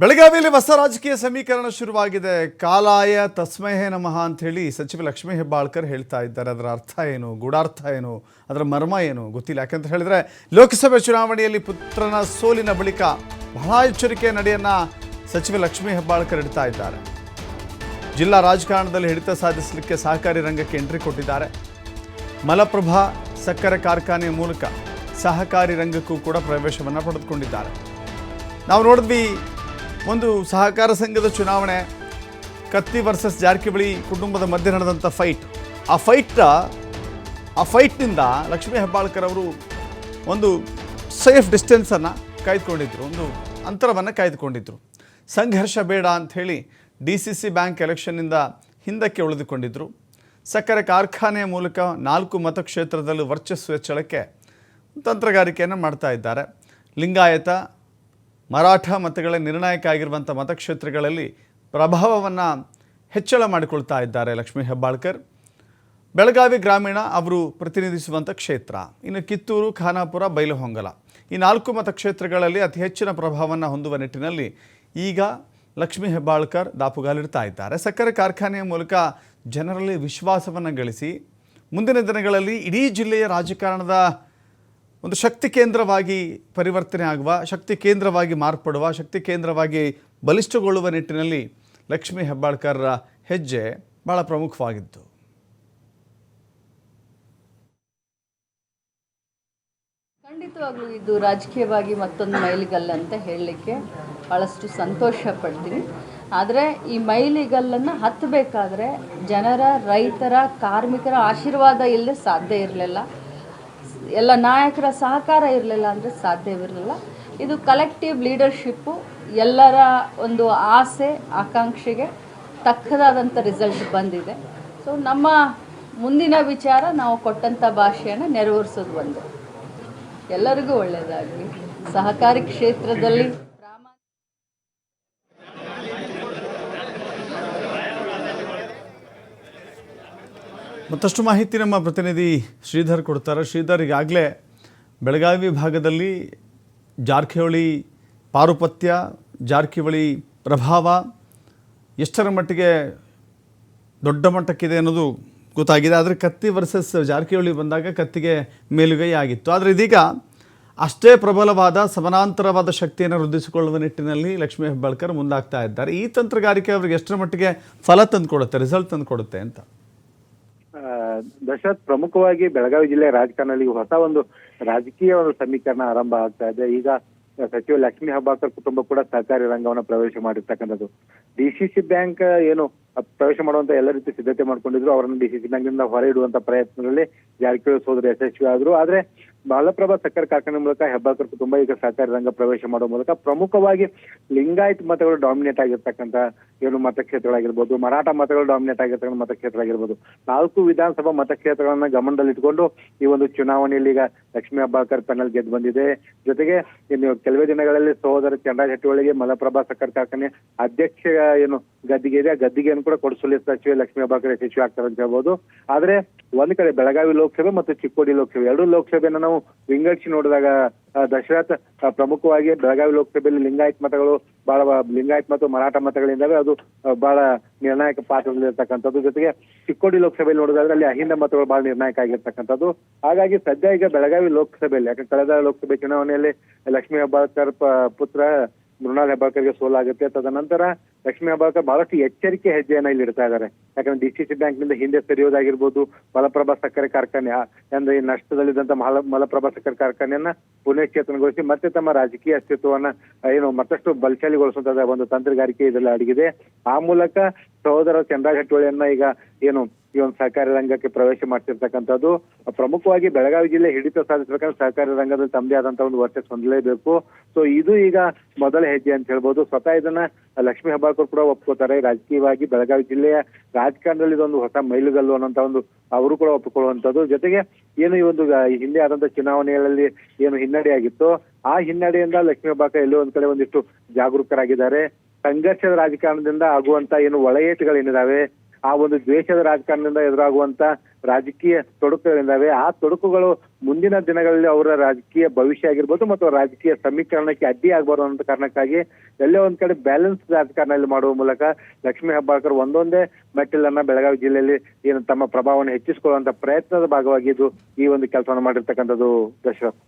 ಬೆಳಗಾವಿಯಲ್ಲಿ ಹೊಸ ರಾಜಕೀಯ ಸಮೀಕರಣ ಶುರುವಾಗಿದೆ. ಕಾಲಾಯ ತಸ್ಮಹೇ ನಮಃ ಅಂತ ಹೇಳಿ ಸಚಿವ ಲಕ್ಷ್ಮೀ ಹೆಬ್ಬಾಳ್ಕರ್ ಹೇಳ್ತಾ ಇದ್ದಾರೆ. ಅದರ ಅರ್ಥ ಏನು? ಗೂಢಾರ್ಥ ಏನು? ಅದರ ಮರ್ಮ ಏನು? ಗೊತ್ತಿಲ್ಲ. ಯಾಕಂತ ಹೇಳಿದ್ರೆ ಲೋಕಸಭೆ ಚುನಾವಣೆಯಲ್ಲಿ ಪುತ್ರನ ಸೋಲಿನ ಬಳಿಕ ಬಹಳ ಎಚ್ಚರಿಕೆ ನಡೆಯನ್ನ ಸಚಿವ ಲಕ್ಷ್ಮೀ ಹೆಬ್ಬಾಳ್ಕರ್ ಇಡ್ತಾ ಇದ್ದಾರೆ. ಜಿಲ್ಲಾ ರಾಜಕಾರಣದಲ್ಲಿ ಹಿಡಿತ ಸಾಧಿಸಲಿಕ್ಕೆ ಸಹಕಾರಿ ರಂಗಕ್ಕೆ ಎಂಟ್ರಿ ಕೊಟ್ಟಿದ್ದಾರೆ. ಮಲಪ್ರಭಾ, ಸಕ್ಕರೆ ಕಾರ್ಖಾನೆಯ ಮೂಲಕ ಸಹಕಾರಿ ರಂಗಕ್ಕೂ ಕೂಡ ಪ್ರವೇಶವನ್ನು ಪಡೆದುಕೊಂಡಿದ್ದಾರೆ. ನಾವು ನೋಡಿದ್ವಿ ಒಂದು ಸಹಕಾರ ಸಂಘದ ಚುನಾವಣೆ, ಕತ್ತಿ ವರ್ಸಸ್ ಜಾರಕಿಹೊಳಿ ಕುಟುಂಬದ ಮಧ್ಯೆ ನಡೆದಂಥ ಫೈಟ್ ಆ ಫೈಟ್ ಆ ಫೈಟ್ನಿಂದ ಲಕ್ಷ್ಮೀ ಹೆಬ್ಬಾಳ್ಕರ್ ಅವರು ಒಂದು ಸೇಫ್ ಡಿಸ್ಟೆನ್ಸನ್ನು ಕಾಯ್ದುಕೊಂಡಿದ್ರು, ಒಂದು ಅಂತರವನ್ನು ಕಾಯ್ದುಕೊಂಡಿದ್ರು. ಸಂಘರ್ಷ ಬೇಡ ಅಂಥೇಳಿ ಡಿ ಸಿ ಸಿ ಬ್ಯಾಂಕ್ ಎಲೆಕ್ಷನ್ನಿಂದ ಹಿಂದಕ್ಕೆ ಉಳಿದುಕೊಂಡಿದ್ದರು ಸಕ್ಕರೆ ಕಾರ್ಖಾನೆಯ ಮೂಲಕ ನಾಲ್ಕು ಮತಕ್ಷೇತ್ರದಲ್ಲೂ ವರ್ಚಸ್ಸು ಹೆಚ್ಚಳಕ್ಕೆ ತಂತ್ರಗಾರಿಕೆಯನ್ನು ಮಾಡ್ತಾ ಇದ್ದಾರೆ. ಲಿಂಗಾಯತ ಮರಾಠ ಮತಗಳ ನಿರ್ಣಾಯಕ ಆಗಿರುವಂಥ ಮತಕ್ಷೇತ್ರಗಳಲ್ಲಿ ಪ್ರಭಾವವನ್ನು ಹೆಚ್ಚಳ ಮಾಡಿಕೊಳ್ತಾ ಇದ್ದಾರೆ ಲಕ್ಷ್ಮೀ ಹೆಬ್ಬಾಳ್ಕರ್. ಬೆಳಗಾವಿ ಗ್ರಾಮೀಣ ಅವರು ಪ್ರತಿನಿಧಿಸುವಂಥ ಕ್ಷೇತ್ರ. ಇನ್ನು ಕಿತ್ತೂರು, ಖಾನಾಪುರ, ಬೈಲಹೊಂಗಲ. ಈ ನಾಲ್ಕು ಮತಕ್ಷೇತ್ರಗಳಲ್ಲಿ ಅತಿ ಹೆಚ್ಚಿನ ಪ್ರಭಾವವನ್ನು ಹೊಂದುವ ನಿಟ್ಟಿನಲ್ಲಿ ಈಗ ಲಕ್ಷ್ಮೀ ಹೆಬ್ಬಾಳ್ಕರ್ ದಾಪುಗಾಲಿಡ್ತಾ ಇದ್ದಾರೆ. ಸಕ್ಕರೆ ಕಾರ್ಖಾನೆಯ ಮೂಲಕ ಜನರಲ್ಲಿ ವಿಶ್ವಾಸವನ್ನು ಗಳಿಸಿ ಮುಂದಿನ ದಿನಗಳಲ್ಲಿ ಇಡೀ ಜಿಲ್ಲೆಯ ರಾಜಕಾರಣದ ಒಂದು ಶಕ್ತಿ ಕೇಂದ್ರವಾಗಿ ಪರಿವರ್ತನೆ ಆಗುವ, ಶಕ್ತಿ ಕೇಂದ್ರವಾಗಿ ಮಾರ್ಪಡುವ, ಶಕ್ತಿ ಕೇಂದ್ರವಾಗಿ ಬಲಿಷ್ಠಗೊಳ್ಳುವ ನಿಟ್ಟಿನಲ್ಲಿ ಲಕ್ಷ್ಮೀ ಹೆಬ್ಬಾಳ್ಕರ್ರ ಹೆಜ್ಜೆ ಬಹಳ ಪ್ರಮುಖವಾಗಿತ್ತು. ಖಂಡಿತವಾಗ್ಲೂ ಇದು ರಾಜಕೀಯವಾಗಿ ಮತ್ತೊಂದು ಮೈಲಿಗಲ್ಲು ಅಂತ ಹೇಳಲಿಕ್ಕೆ ಭಾಳಷ್ಟು ಸಂತೋಷ ಪಡ್ತೀನಿ. ಆದರೆ ಈ ಮೈಲಿಗಲ್ಲನ್ನು ಹತ್ತಬೇಕಾದ್ರೆ ಜನರ, ರೈತರ, ಕಾರ್ಮಿಕರ ಆಶೀರ್ವಾದ ಇಲ್ಲದೆ ಸಾಧ್ಯ ಇರಲಿಲ್ಲ. ಎಲ್ಲ ನಾಯಕರ ಸಹಕಾರ ಇರಲಿಲ್ಲ ಅಂದರೆ ಸಾಧ್ಯವಿರಲಿಲ್ಲ ಇದು ಕಲೆಕ್ಟಿವ್ ಲೀಡರ್ಶಿಪ್ಪು ಎಲ್ಲರ ಒಂದು ಆಸೆ, ಆಕಾಂಕ್ಷೆಗೆ ತಕ್ಕದಾದಂಥ ರಿಸಲ್ಟ್ ಬಂದಿದೆ. ಸೊ ನಮ್ಮ ಮುಂದಿನ ವಿಚಾರ ನಾವು ಕೊಟ್ಟಂಥ ಭಾಷೆಯನ್ನು ನೆರವೇರಿಸೋದು ಒಂದು. ಎಲ್ಲರಿಗೂ ಒಳ್ಳೆಯದಾಗಲಿ ಸಹಕಾರಿ ಕ್ಷೇತ್ರದಲ್ಲಿ ಮತ್ತಷ್ಟು ಮಾಹಿತಿ ನಮ್ಮ ಪ್ರತಿನಿಧಿ ಶ್ರೀಧರ್ ಕೊಡ್ತಾರೆ. ಶ್ರೀಧರ್, ಈಗಾಗಲೇ ಬೆಳಗಾವಿ ಭಾಗದಲ್ಲಿ ಜಾರಕಿಹೊಳಿ ಪಾರುಪತ್ಯ, ಜಾರಕಿಹೊಳಿ ಪ್ರಭಾವ ಎಷ್ಟರ ಮಟ್ಟಿಗೆ ದೊಡ್ಡ ಮಟ್ಟಕ್ಕಿದೆ ಅನ್ನೋದು ಗೊತ್ತಾಗಿದೆ. ಆದರೆ ಕತ್ತಿ ವರ್ಸಸ್ ಜಾರಕಿಹೊಳಿ ಬಂದಾಗ ಕತ್ತಿಗೆ ಮೇಲುಗೈ ಆಗಿತ್ತು. ಆದರೆ ಇದೀಗ ಅಷ್ಟೇ ಪ್ರಬಲವಾದ, ಸಮಾನಾಂತರವಾದ ಶಕ್ತಿಯನ್ನು ವೃದ್ಧಿಸಿಕೊಳ್ಳುವ ನಿಟ್ಟಿನಲ್ಲಿ ಲಕ್ಷ್ಮೀ ಹೆಬ್ಬಾಳ್ಕರ್ ಮುಂದಾಗ್ತಾ ಇದ್ದಾರೆ. ಈ ತಂತ್ರಗಾರಿಕೆ ಅವರಿಗೆ ಎಷ್ಟರ ಮಟ್ಟಿಗೆ ಫಲ ತಂದುಕೊಡುತ್ತೆ ರಿಸಲ್ಟ್ ತಂದುಕೊಡುತ್ತೆ ಅಂತ. ದಶರಥ್ ಪ್ರಮುಖವಾಗಿ ಬೆಳಗಾವಿ ಜಿಲ್ಲೆ ರಾಜಕಾರಣದಲ್ಲಿ ಹೊಸ ಒಂದು ರಾಜಕೀಯ ಒಂದು ಸಮೀಕರಣ ಆರಂಭ ಆಗ್ತಾ ಇದೆ. ಈಗ ಸಚಿವ ಲಕ್ಷ್ಮೀ ಹಬ್ಬಾಕರ್ ಕುಟುಂಬ ಕೂಡ ಸಹಕಾರಿ ರಂಗವನ್ನ ಪ್ರವೇಶ ಮಾಡಿರ್ತಕ್ಕಂಥದ್ದು. ಡಿಸಿಸಿ ಬ್ಯಾಂಕ್ ಏನು ಪ್ರವೇಶ ಮಾಡುವಂತ ಎಲ್ಲ ರೀತಿ ಸಿದ್ಧತೆ ಮಾಡ್ಕೊಂಡಿದ್ರು. ಅವರನ್ನು ಡಿಸಿಸಿ ಬ್ಯಾಂಕ್ನಿಂದ ಹೊರ ಇಡುವಂತ ಪ್ರಯತ್ನದಲ್ಲಿ ಜಾರಕಿಹೊಳಿ ಸೋದರು ಯಶಸ್ವಿ ಆದ್ರು. ಆದ್ರೆ ಬಾಲಪ್ರಭಾ ಸಕ್ಕರೆ ಕಾರ್ಖಾನೆ ಮೂಲಕ ಹೆಬ್ಬಾಕರ್ ಕುಟುಂಬ ಈಗ ಸಹಕಾರಿ ರಂಗ ಪ್ರವೇಶ ಮಾಡುವ ಮೂಲಕ ಪ್ರಮುಖವಾಗಿ ಲಿಂಗಾಯತ್ ಮತಗಳು ಡಾಮಿನೇಟ್ ಆಗಿರ್ತಕ್ಕಂಥ ಏನು ಮತಕ್ಷೇತ್ರಗಳಾಗಿರ್ಬೋದು, ಮರಾಠ ಮತಗಳು ಡಾಮಿನೇಟ್ ಆಗಿರ್ತಕ್ಕಂಥ ಮತಕ್ಷೇತ್ರ ಆಗಿರ್ಬೋದು ನಾಲ್ಕು ವಿಧಾನಸಭಾ ಮತಕ್ಷೇತ್ರಗಳನ್ನ ಗಮನದಲ್ಲಿಟ್ಕೊಂಡು ಈ ಒಂದು ಚುನಾವಣೆಯಲ್ಲಿ ಈಗ ಲಕ್ಷ್ಮೀ ಹೆಬ್ಬಾಳ್ಕರ್ ಪೆನಲ್ ಗೆದ್ದು ಬಂದಿದೆ. ಜೊತೆಗೆ ಇನ್ನು ಕೆಲವೇ ದಿನಗಳಲ್ಲಿ ಸಹೋದರ ಚಂದ್ರರಾಜ್ ಒಳಗೆ ಮಲಪ್ರಭಾ ಸಕ್ಕರೆ ಕಾರ್ಖಾನೆ ಅಧ್ಯಕ್ಷ ಏನು ಗದ್ದಿಗೆ ಇದೆ. ಆ ಗದ್ದಿಗೆಯನ್ನು ಕೂಡ ಕೊಡಿಸಲಿ ಸಚಿವೆ ಲಕ್ಷ್ಮೀ ಅಬಾಕರೆ ಯಶಸ್ವಿ ಆಗ್ತಾರೆ ಅಂತ ಹೇಳ್ಬೋದು. ಆದ್ರೆ ಒಂದ್ ಕಡೆ ಬೆಳಗಾವಿ ಲೋಕಸಭೆ ಮತ್ತು ಚಿಕ್ಕೋಡಿ ಲೋಕಸಭೆ ಎರಡೂ ಲೋಕಸಭೆಯನ್ನ ನಾವು ವಿಂಗಡಿಸಿ ನೋಡಿದಾಗ ದಶರಥ ಪ್ರಮುಖವಾಗಿ ಬೆಳಗಾವಿ ಲೋಕಸಭೆಯಲ್ಲಿ ಲಿಂಗಾಯತ್ ಮತಗಳು ಬಹಳ ಲಿಂಗಾಯತ್ ಮತ್ತು ಮರಾಠ ಮತಗಳಿಂದಾವೆ. ಅದು ಬಹಳ ನಿರ್ಣಾಯಕ ಪಾತ್ರದಲ್ಲಿರ್ತಕ್ಕಂಥದ್ದು. ಜೊತೆಗೆ ಚಿಕ್ಕೋಡಿ ಲೋಕಸಭೆಯಲ್ಲಿ ನೋಡೋದಾದ್ರೆ ಅಲ್ಲಿ ಅಹಿಂದ ಮತಗಳು ಬಹಳ ನಿರ್ಣಾಯಕ ಆಗಿರ್ತಕ್ಕಂಥದ್ದು. ಹಾಗಾಗಿ ಸದ್ಯ ಈಗ ಬೆಳಗಾವಿ ಲೋಕಸಭೆಯಲ್ಲಿ, ಯಾಕಂದ್ರೆ ಕಳೆದ ಲೋಕಸಭೆ ಚುನಾವಣೆಯಲ್ಲಿ ಲಕ್ಷ್ಮೀ ಹೆಬ್ಬಾಳ್ಕರ್ ಪುತ್ರ ಮೃಣಾಲ್ ಹೆಬ್ಬಾಳ್ಕರ್ಗೆ ಸೋಲಾಗುತ್ತೆ. ತದನಂತರ ಲಕ್ಷ್ಮೀ ಹೆಬ್ಬಾಳ್ಕರ್ ಬಹಳಷ್ಟು ಎಚ್ಚರಿಕೆ ಹೆಜ್ಜೆಯನ್ನ ಇಲ್ಲಿ ಇಡ್ತಾ ಇದ್ದಾರೆ. ಯಾಕಂದ್ರೆ ಸಿ ಬ್ಯಾಂಕ್ನಿಂದ ಹಿಂದೆ ಸರಿಯೋದಾಗಿರ್ಬೋದು, ಮಲಪ್ರಭಾ ಸಕ್ಕರೆ ಕಾರ್ಖಾನೆ, ಅಂದ್ರೆ ಈ ನಷ್ಟದಲ್ಲಿದ್ದಂತ ಮಲ, ಮಲಪ್ರಭಾ ಸಕ್ಕರೆ ಕಾರ್ಖಾನೆಯನ್ನ ಪುನಶ್ಚೇತನಗೊಳಿಸಿ ಮತ್ತೆ ತಮ್ಮ ರಾಜಕೀಯ ಅಸ್ತಿತ್ವವನ್ನ ಏನು ಮತ್ತಷ್ಟು ಬಲಶಾಲಿಗೊಳಿಸುವಂತ ಒಂದು ತಂತ್ರಗಾರಿಕೆ ಇದೆಲ್ಲ ಅಡಗಿದೆ. ಆ ಮೂಲಕ ಸಹೋದರ ಹಟ್ಟಿಹೊಳಿಯನ್ನ ಈಗ ಏನು ಈ ಒಂದು ಸಹಕಾರಿ ರಂಗಕ್ಕೆ ಪ್ರವೇಶ ಮಾಡ್ತಿರ್ತಕ್ಕಂಥದ್ದು, ಪ್ರಮುಖವಾಗಿ ಬೆಳಗಾವಿ ಜಿಲ್ಲೆ ಹಿಡಿತ ಸಾಧಿಸಬೇಕಂದ್ರೆ ಸಹಕಾರಿ ರಂಗದಲ್ಲಿ ತಮ್ಮದೇ ಆದಂತ ಒಂದು ವರ್ಷ ಹೊಂದಲೇಬೇಕು. ಸೊ ಇದು ಈಗ ಮೊದಲ ಹೆಜ್ಜೆ ಅಂತ ಹೇಳ್ಬೋದು. ಸ್ವತಃ ಇದನ್ನ ಲಕ್ಷ್ಮೀ ಹೆಬ್ಬಾಳ್ಕರ್ ಕೂಡ ಒಪ್ಕೋತಾರೆ. ರಾಜಕೀಯವಾಗಿ ಬೆಳಗಾವಿ ಜಿಲ್ಲೆಯ ರಾಜಕಾರಣದಲ್ಲಿ ಇದೊಂದು ಹೊಸ ಮೈಲುಗಲ್ಲು ಅನ್ನೋಂತ ಒಂದು ಅವರು ಕೂಡ ಒಪ್ಪಿಕೊಳ್ಳುವಂಥದ್ದು ಜೊತೆಗೆ ಏನು ಈ ಒಂದು ಹಿಂದೆ ಆದಂತ ಚುನಾವಣೆಗಳಲ್ಲಿ ಏನು ಹಿನ್ನಡೆಯಾಗಿತ್ತು, ಆ ಹಿನ್ನಡೆಯಿಂದ ಲಕ್ಷ್ಮೀ ಬಾಕ ಎಲ್ಲೋ ಒಂದ್ ಕಡೆ ಒಂದಿಷ್ಟು ಜಾಗರೂಕರಾಗಿದ್ದಾರೆ. ಸಂಘರ್ಷದ ರಾಜಕಾರಣದಿಂದ ಆಗುವಂತ ಏನು ಒಳಏಟುಗಳೇನಿದಾವೆ ಆ ಒಂದು ದ್ವೇಷದ ರಾಜಕಾರಣದಿಂದ ಎದುರಾಗುವಂತ ರಾಜಕೀಯ ತೊಡಕುಗಳಿದ್ದಾವೆ ಆ ತೊಡಕುಗಳು ಮುಂದಿನ ದಿನಗಳಲ್ಲಿ ಅವರ ರಾಜಕೀಯ ಭವಿಷ್ಯ ಆಗಿರ್ಬೋದು ಮತ್ತು ರಾಜಕೀಯ ಸಮೀಕರಣಕ್ಕೆ ಅಡ್ಡಿ ಆಗಬಾರ್ದು ಅನ್ನೋ ಕಾರಣಕ್ಕಾಗಿ ಎಲ್ಲೇ ಒಂದ್ ಕಡೆ ಬ್ಯಾಲೆನ್ಸ್ ರಾಜಕಾರಣದಲ್ಲಿ ಮಾಡುವ ಮೂಲಕ ಲಕ್ಷ್ಮೀ ಹೆಬ್ಬಾಳ್ಕರ್ ಒಂದೊಂದೇ ಮೆಟ್ಟಿಲನ್ನ ಬೆಳಗಾವಿ ಜಿಲ್ಲೆಯಲ್ಲಿ ಏನು ತಮ್ಮ ಪ್ರಭಾವವನ್ನು ಹೆಚ್ಚಿಸಿಕೊಳ್ಳುವಂತ ಪ್ರಯತ್ನದ ಭಾಗವಾಗಿ ಇದು ಈ ಒಂದು ಕೆಲಸವನ್ನು ಮಾಡಿರ್ತಕ್ಕಂಥದ್ದು ದಶರಥ್.